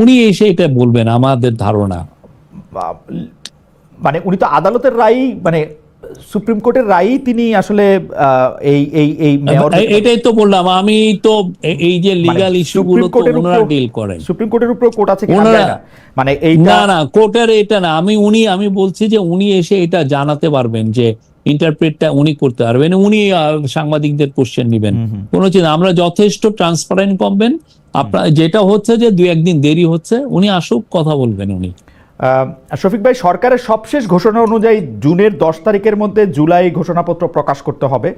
উনি এসে এটা বলবেন আমাদের ধারণা। মানে উনি তো আদালতের রায় মানে সুপ্রিম কোর্টের রায়ই তিনি আসলে এই এই এই এটাই তো বললাম আমি তো এই যে লিগাল মানে ইস্যুগুলো তো ওনারা ডিল করেন। সুপ্রিম কোর্টের উপর কোর্ট আছে কিনা না। মানে এইটা না না কোর্টের এটা না আমি উনি আমি বলছি যে উনি এসে এটা জানাতে পারবেন যে ইন্টারপ্রেটটা উনি করতে পারবেন। উনি সাংবাদিকদের কোশ্চেন নেবেন। কোনো চিন্তা আমরা যথেষ্ট ট্রান্সপারেন্ট পাবেন আপনার যেটা হচ্ছে যে দুই একদিন দেরি হচ্ছে, উনি আসুক, কথা বলবেন উনি। শফিক ভাই, সরকারের সবশেষ ঘোষণা অনুযায়ী জুনের দশ তারিখের মধ্যে জুলাই ঘোষণাপত্র প্রকাশ করতে হবে।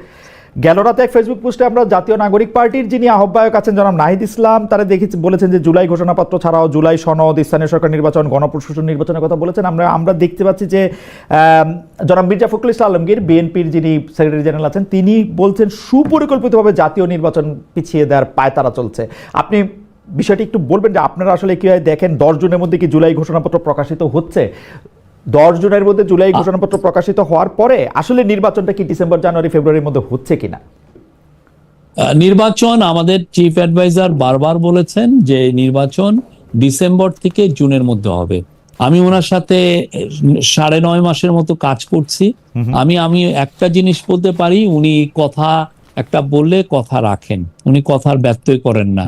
গেল রাতে এক ফেসবুক পোস্টে আমরা জাতীয় নাগরিক পার্টির যিনি আহ্বায়ক আছেন জনাব নাহিদ ইসলাম, তারা দেখেছি বলেছেন যে জুলাই ঘোষণাপত্র ছাড়াও জুলাই সনদ, স্থানীয় সরকার নির্বাচন, গণপ্রশাসন নির্বাচনের কথা বলেছেন। আমরা আমরা দেখতে পাচ্ছি যে জনাব মির্জা ফখরুল ইসলাম আলমগীর, বিএনপির যিনি সেক্রেটারি জেনারেল আছেন, তিনি বলছেন, সুপরিকল্পিতভাবে জাতীয় নির্বাচন পিছিয়ে দেওয়ার পায়তারা চলছে। আপনি বিষয়টি একটু বলবেন যে আপনারা আসলে কীভাবে দেখেন, দশ জুনের মধ্যে কি জুলাই ঘোষণাপত্র প্রকাশিত হচ্ছে? দশ জুনের মধ্যে জুলাই ঘোষণাপত্র প্রকাশিত হওয়ার পরে আসলে নির্বাচনটা কি ডিসেম্বর জানুয়ারি ফেব্রুয়ারির মধ্যে হচ্ছে কিনা? নির্বাচন আমাদের চিফ অ্যাডভাইজার বারবার বলেছেন যে নির্বাচন ডিসেম্বর থেকে জুনের মধ্যে হবে। আমি ওনার সাথে সাড়ে নয় মাসের মতো কাজ করছি। আমি আমি একটা জিনিস বলতে পারি উনি কথা একটা বললে কথা রাখেন। উনি কথার ব্যত্যয় করেন না।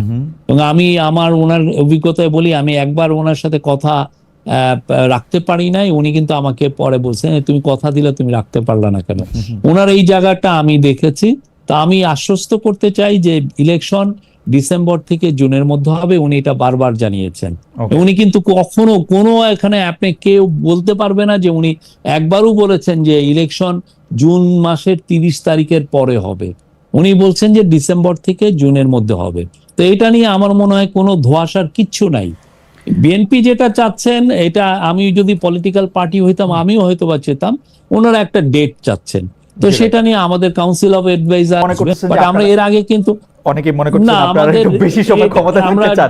এবং আমি আমার ওনার অভিজ্ঞতায় বলি আমি একবার ওনার সাথে কথা রাখতে পারি নাই। উনি কিন্তু আমাকে পরে বলছেন তুমি কথা দিলে তুমি রাখতে পারলা না কেন? ওনার এই জায়গাটা আমি দেখেছি। তা আমি আশ্বস্ত করতে চাই যে ইলেকশন ডিসেম্বর থেকে জুনের মধ্যে হবে। উনি এটা বারবার জানিয়েছেন। উনি কিন্তু কখনো কোনো এখানে আপনি কেউ বলতে পারবে না যে উনি একবারও বলেছেন যে ইলেকশন জুন মাসের তিরিশ তারিখের পরে হবে। উনি বলছেন যে ডিসেম্বর থেকে জুনের মধ্যে হবে। তো এটা নিয়ে আমার মনে হয় কোনো ধোয়াশার কিচ্ছু নাই। বিএনপি যেটা চাচ্ছেন এটা আমি যদি পলিটিক্যাল পার্টি হইতাম আমিও হয়তো বা চেতাম। ওনারা একটা ডেট চাচ্ছেন। তো সেটা নিয়ে আমাদের কাউন্সিল অফ এডভাইজার বাট আমরা এর আগে কিন্তু অনেকে মনে করছেন না আপনারা আমাদের একটু বেশি সময় ক্ষমতা থাকতে চান।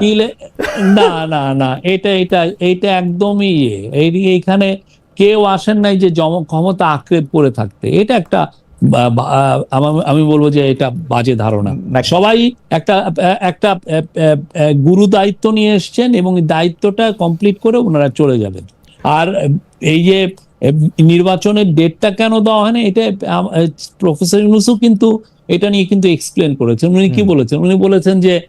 না না না এটা এটা এটা একদমই ইয়ে। এই এইখানে কেউ আসেন নাই যে জম- ক্ষমতা আঁকড়ে পড়ে থাকতে। এটা একটা আমা- আমি বলব যে এটা বাজে ধারণা। সবাই একটা একটা গুরু দায়িত্ব নিয়ে এসছেন এবং দায়িত্বটা কমপ্লিট করে ওনারা চলে যাবেন আর এই যে নির্বাচনের ডেটটা কেন দেওয়া হয়নি না এটা প্রফেসর ইউনুসও কিন্তু এটা নিয়ে কিন্তু এক্সপ্লেন করেছেন। উনি কি বলেছেন? উনি বলেছেন যে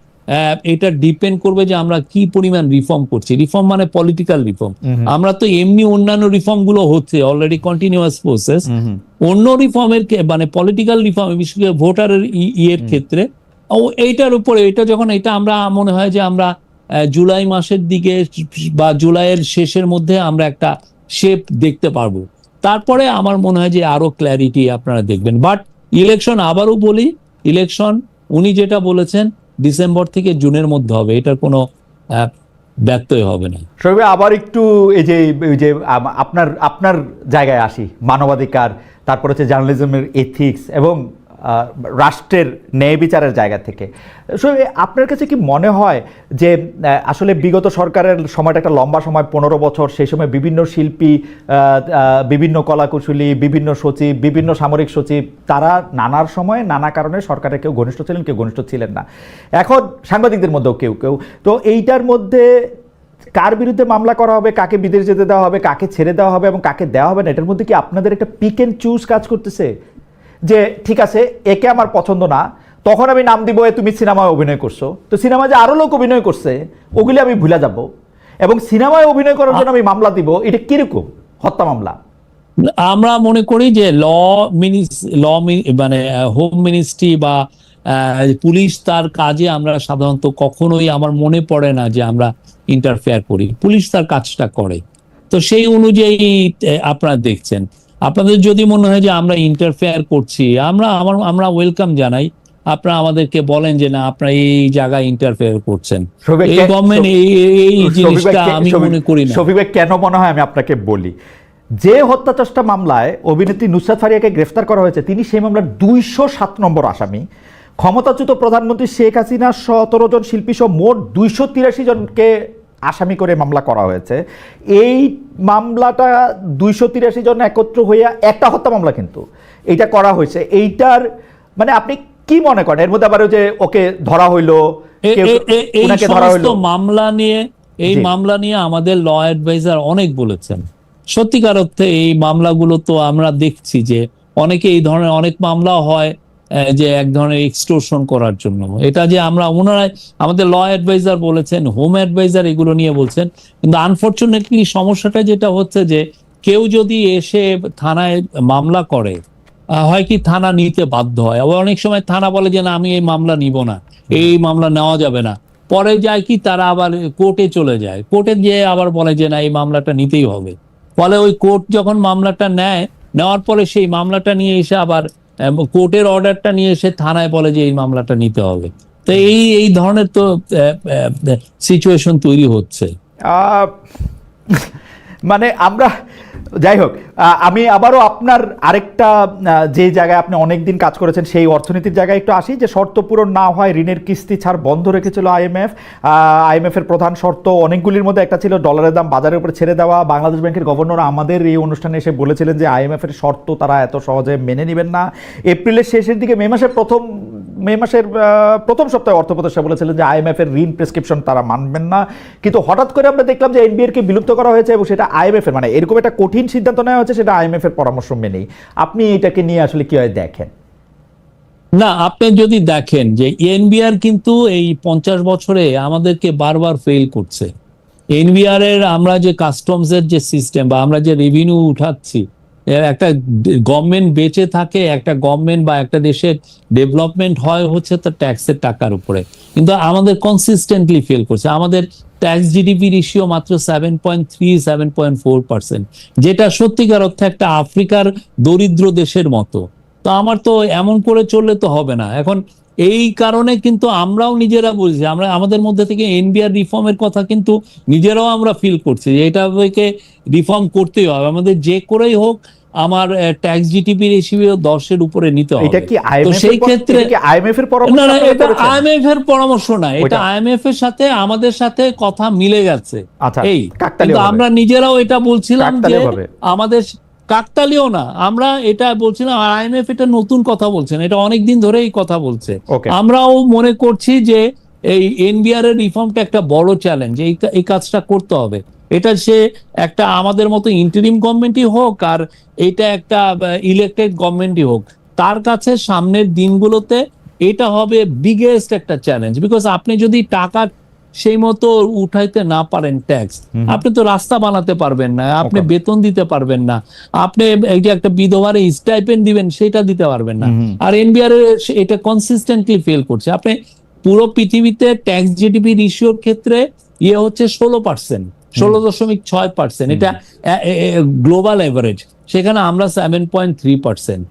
এটা ডিপেন্ড করবে যে আমরা কি পরিমাণ রিফর্ম করছি। রিফর্ম মানে পলিটিক্যাল রিফর্ম আমরা তো এমনি অন্যান্য রিফর্মগুলো হচ্ছে অলরেডি কন্টিনিউয়াস প্রসেস অন্য রিফর্মের মানে পলিটিক্যাল রিফর্ম বিশেষ করে ভোটারের ইয়ের ক্ষেত্রে ও এইটার উপরে এটা যখন এটা আমরা মনে হয় যে আমরা জুলাই মাসের দিকে বা জুলাইয়ের শেষের মধ্যে আমরা একটা শেপ দেখতে পারব। তারপরে আমার মনে হয় যে আরও ক্ল্যারিটি আপনারা দেখবেন। বাট ইলেকশন আবারও বলি ইলেকশন উনি যেটা বলেছেন ডিসেম্বর থেকে জুনের মধ্যে হবে, এটার কোনো ব্যক্তই হবে না। সবাই আবার একটু এই যে এই যে আপনার আপনার জায়গায় আসি, মানবাধিকার, তারপর হচ্ছে জার্নালিজমের এথিক্স এবং রাষ্ট্রের ন্যায় বিচারের জায়গা থেকে। ভাই, আপনার কাছে কি মনে হয় যে আসলে বিগত সরকারের সময়টা একটা লম্বা সময় পনেরো বছর সেই সময় বিভিন্ন শিল্পী বিভিন্ন কলাকুশলী বিভিন্ন সচিব বিভিন্ন সামরিক সচিব তারা নানার সময় নানা কারণে সরকারের কেউ ঘনিষ্ঠ ছিলেন কেউ ঘনিষ্ঠ ছিলেন না। এখন সাংবাদিকদের মধ্যেও কেউ কেউ। তো এইটার মধ্যে কার বিরুদ্ধে মামলা করা হবে কাকে বিদেশ যেতে দেওয়া হবে কাকে ছেড়ে দেওয়া হবে এবং কাকে দেওয়া হবে না এটার মধ্যে কি আপনাদের একটা পিক এন্ড চুজ কাজ করতেছে? যে ঠিক আছে একে আমার পছন্দ না তখন আমি নাম দিব এ তুমি সিনেমায় অভিনয় করছ। তো সিনেমায় যে আরও লোক অভিনয় করছে ওগুলি আমি ভুলে যাব। এবং সিনেমায় অভিনয় করার জন্য আমি মামলা দিব এটা কীরকম? হত্যা মামলা। আমরা মনে করি যে ল মিনিস ল মানে হোম মিনিস্ট্রি বা পুলিশ তার কাজে আমরা সাধারণত কখনোই আমার মনে পড়ে না যে আমরা ইন্টারফেয়ার করি। পুলিশ তার কাজটা করে। তো সেই অনুযায়ী আপনারা দেখছেন। আপনাদের যদি মনে হয় যে আমরা ইন্টারফেয়ার করছি আমরা আমার আমরা ওয়েলকাম জানাই। আপনারা আমাদেরকে বলেন যে না আপনারা এই জায়গায় ইন্টারফেয়ার করছেন। এই গভর্নমেন্ট এই জিনিসটা আমি মনে করি না। শফিক কেন মনে হয় আমি আপনাকে বলি? যে হত্যা চেষ্টা মামলায় অভিনেত্রী নুসরাত ফারিয়াকে গ্রেফতার করা হয়েছে তিনি সেই মামলার দুইশো সাত নম্বর আসামি। ক্ষমতাচ্যুত প্রধানমন্ত্রী শেখ হাসিনা সতেরো জন শিল্পী সহ মোট দুইশো তিরাশি জনকে আসামি করে মামলা করা হয়েছে। এই মামলাটা দুইশো তিরাশি জন একত্র হইয়া একটা হত্যা মামলা কিন্তু এইটা করা হয়েছে। এইটার মানে আপনি কি মনে করেন? এর মধ্যে আবার যে ওকে ধরা হইল ধরা হইল। মামলা নিয়ে এই মামলা নিয়ে আমাদের ল অ্যাডভাইজার অনেক বলেছেন। সত্যিকার অর্থে এই মামলাগুলো তো আমরা দেখছি যে অনেকে এই ধরনের অনেক মামলা হয় যে এক ধরনের এক্সটোরশন করার জন্য। এটা যে আমরা ওনারা আমাদের ল অ্যাডভাইজার বলেছেন হোম অ্যাডভাইজার এগুলো নিয়ে বলছেন, কিন্তু আনফরচুনেটলি সমস্যাটা যেটা হচ্ছে যে, কেউ যদি এসে থানায় মামলা করে হয় কি থানা নিতে বাধ্য হয়। আবার অনেক সময় থানা বলে যে, না, আমি এই মামলা নিব না, এই মামলা নেওয়া যাবে না। পরে যায় কি তারা আবার কোর্টে চলে যায়। কোর্টে গিয়ে আবার বলে যে, না, এই মামলাটা নিতেই হবে। ফলে ওই কোর্ট যখন মামলাটা নেয়, নেওয়ার পরে সেই মামলাটা নিয়ে এসে আবার কোর্টের অর্ডারটা নিয়ে এসে থানায় বলে যে এই মামলাটা নিতে হবে। তো এই এই ধরনের তো সিচুয়েশন তৈরি হচ্ছে। মানে আমরা, যাই হোক আমি আবারও আপনার আরেকটা যে জায়গায় আপনি অনেকদিন কাজ করেছেন সেই অর্থনীতির জায়গায় একটু আসি, যে শর্ত পূরণ না হয় ঋণের কিস্তি ছাড় বন্ধ রেখেছিল আইএমএফ আইএমএফ এর প্রধান শর্ত অনেকগুলির মধ্যে একটা ছিল ডলারের দাম বাজারের উপরে ছেড়ে দেওয়া। বাংলাদেশ ব্যাংকের গভর্নর আমাদের এই অনুষ্ঠানে এসে বলেছিলেন যে আইএমএফ এর শর্ত তারা এত সহজে মেনে নেবেন না। এপ্রিলের শেষের দিকে মে মাসের প্রথম মে মাসের প্রথম সপ্তাহে অর্থ উপদেষ্টা বলেছিলেন যে আইএমএফ এর ঋণ প্রেসক্রিপশন তারা মানবেন না। কিন্তু হঠাৎ করে আমরা দেখলাম যে এনবিআর কে বিলুপ্ত করা হয়েছে এবং সেটা আইএমএফ এর মানে এরকম একটা কঠিন সিদ্ধান্ত নেওয়া হয়েছে, সেটা আইএমএফ এর পরামর্শ মেনেই। আপনি এটাকে নিয়ে আসলে কীভাবে দেখেন? না, আপনি যদি দেখেন যে এনবিআর কিন্তু এই পঞ্চাশ বছরে আমাদেরকে বারবার ফেল করছে। এনবিআর এর আমরা যে কাস্টমস এর যে সিস্টেম বা আমরা যে রেভিনিউ উঠাচ্ছি একটা গভর্নমেন্ট বেঁচে থাকে, একটা গভর্নমেন্ট বা একটা দেশের ডেভেলপমেন্ট হয় হচ্ছে তো ট্যাক্সের টাকার উপরে। কিন্তু আমাদের কনসিস্টেন্টলি ফেল করছে। আমাদের ট্যাক্স জিডিপি রেশিও মাত্র seven point three seven point four percent যেটা সত্যিকার অর্থে একটা আফ্রিকার দরিদ্র দেশের মতো। তো আমার তো এমন করে চললে তো হবে না। এখন এই কারণে কিন্তু আমরাও নিজেরা বলছি আমরা আমাদের মধ্যে থেকে এনবিআর রিফর্মের কথা কিন্তু নিজেরাও আমরা ফিল করছি যে এটা রিফর্ম করতেই হবে। আমাদের যে করেই হোক আমার ট্যাক্স জিটিপি রেশিও দশের উপরে নিতে হবে। এটা কি তো সেই ক্ষেত্রে আইএমএফ এর পরামর্শ না না এটা আইএমএফ এর পরামর্শ না এটা আইএমএফ এর সাথে আমাদের সাথে কথা মিলে গেছে। আচ্ছা, এই কিন্তু আমরা নিজেরাও এটা বলছিলাম যে আমাদের কাকতালিও না। আমরা এটা বলছিলাম আর আইএমএফ এটা নতুন কথা বলছেন। এটা অনেক দিন ধরে এই কথা বলছে। আমরাও মনে করছি যে এই এনবিআর এর রিফর্মটা একটা বড় চ্যালেঞ্জ। এই এই কাজটা করতে হবে। এটা সে একটা আমাদের মতো ইন্টারিম গভর্নমেন্টই হোক আর এটা একটা ইলেক্টেড গভর্নমেন্টই হোক তার কাছে সামনের দিনগুলোতে এটা হবে বিগেস্ট একটা চ্যালেঞ্জ বিকজ আপনি যদি টাকা সেই মতো উঠাইতে না পারেন ট্যাক্স আপনি তো রাস্তা বানাতে পারবেন না আপনি বেতন দিতে পারবেন না। আপনি একটা বিধবার স্টাইপেন্ড দিবেন সেটা দিতে পারবেন না। আর এনবিআর এটা কনসিস্টেন্টলি ফেল করছে। আপনি পুরো পৃথিবীতে ট্যাক্স জিডিপি রেশিওর ক্ষেত্রে ইয়ে হচ্ছে ষোলো পার্সেন্ট ষোলো দশমিক ছয় পার্সেন্ট এটা গ্লোবাল এভারেজ সেখানে আমরা সেভেন পয়েন্ট থ্রি পার্সেন্ট